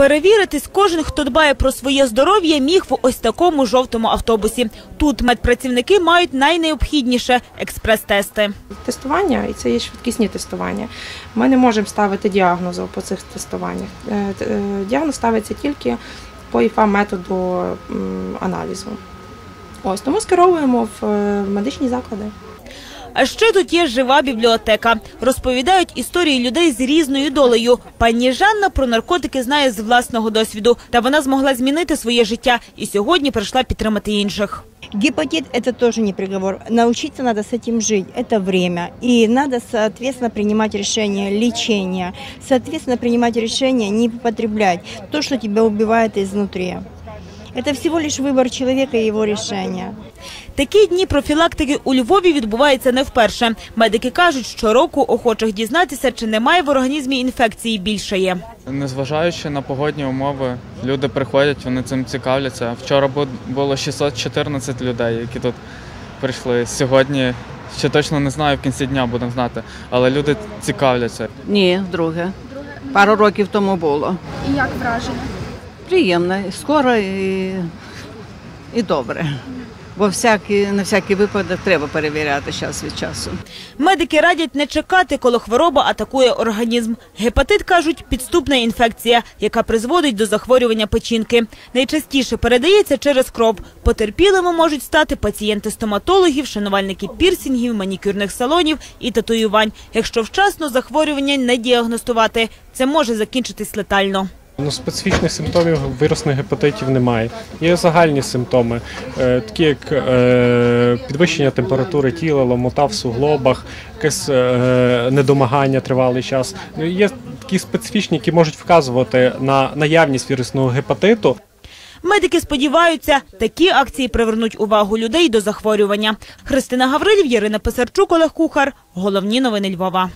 Перевіритись кожен, хто дбає про своє здоров'я, міг в ось такому жовтому автобусі. Тут медпрацівники мають найнеобхідніше експрес-тести. Тестування, і це є швидкісні тестування. Ми не можемо ставити діагнозу по цих тестуваннях. Е, е, Діагноз ставиться тільки по ІФА методу аналізу. Ось тому скеровуємо в е, медичні заклади. А ще тут є жива бібліотека. Розповідають історії людей з різною долею. Пані Жанна про наркотики знає з власного досвіду, та вона змогла змінити своє життя і сьогодні прийшла підтримати інших. Гепатит – это тоже не приговор. Научиться надо с этим жить. Это время. И надо, соответственно, принимать решение лечения. Соответственно, принимать решение не употреблять то, что тебя убивает изнутри. Это всего лишь выбор человека и его решение. Такі дні профілактики у Львові відбуваються не вперше. Медики кажуть, що року охочих дізнатися, чи немає в організмі інфекції більше є. Незважаючи на погодні умови, люди приходять, вони цим цікавляться. Вчора бу- було 614 людей, які тут прийшли. Сьогодні ще точно не знаю, в кінці дня будемо знати, але люди цікавляться. Ні, друге. Пару років тому було. І як враження? Приємно, скоро і, і добре. Бо всякий, на всякий випадок треба перевіряти час від часу. Медики радять не чекати, коли хвороба атакує організм. Гепатит кажуть, підступна інфекція, яка призводить до захворювання печінки. Найчастіше передається через кров. Потерпілими можуть стати пацієнти стоматологів, шанувальники пірсінгів, манікюрних салонів і татуювань. Якщо вчасно захворювання не діагностувати, це може закінчитись летально. Ну, специфічних симптомів вірусних гепатитів немає. Є загальні симптоми, е, такі як е, підвищення температури тіла, ломота в суглобах, якесь е, недомагання тривалий час. Ну, Є такі специфічні, які можуть вказувати на наявність вірусного гепатиту. Медики сподіваються, такі акції привернуть увагу людей до захворювання. Христина Гаврилів, Ярина Писарчук, Олег Кухар. Головні новини Львова.